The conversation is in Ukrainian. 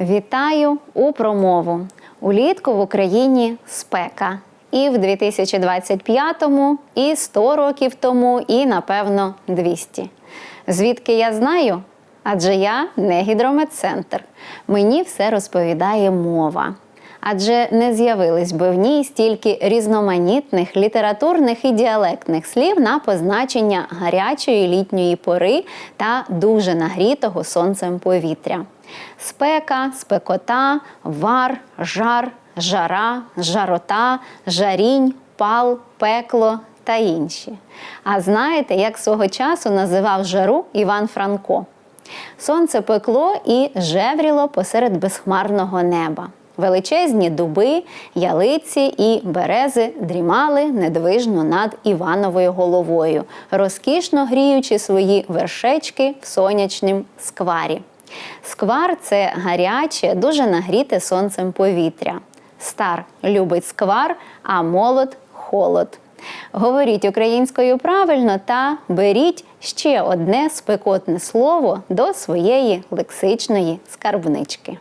Вітаю у промову. Улітку в Україні спека. І в 2025-му, і 100 років тому, і напевно 200. Звідки я знаю? Адже я не гідрометцентр. Мені все розповідає мова. Адже не з'явились би в ній стільки різноманітних літературних і діалектних слів на позначення гарячої літньої пори та дуже нагрітого сонцем повітря. Спека, спекота, вар, жар, жара, жарота, жарінь, пал, пекло та інші. А знаєте, як свого часу називав жару Іван Франко? Сонце пекло і жевріло посеред безхмарного неба. Величезні дуби, ялиці і берези дрімали недвижно над Івановою головою, розкішно гріючи свої вершечки в сонячнім скварі. Сквар це гаряче, дуже нагріте сонцем повітря. Стар любить сквар, а молод холод. Говоріть українською правильно та беріть ще одне спекотне слово до своєї лексичної скарбнички.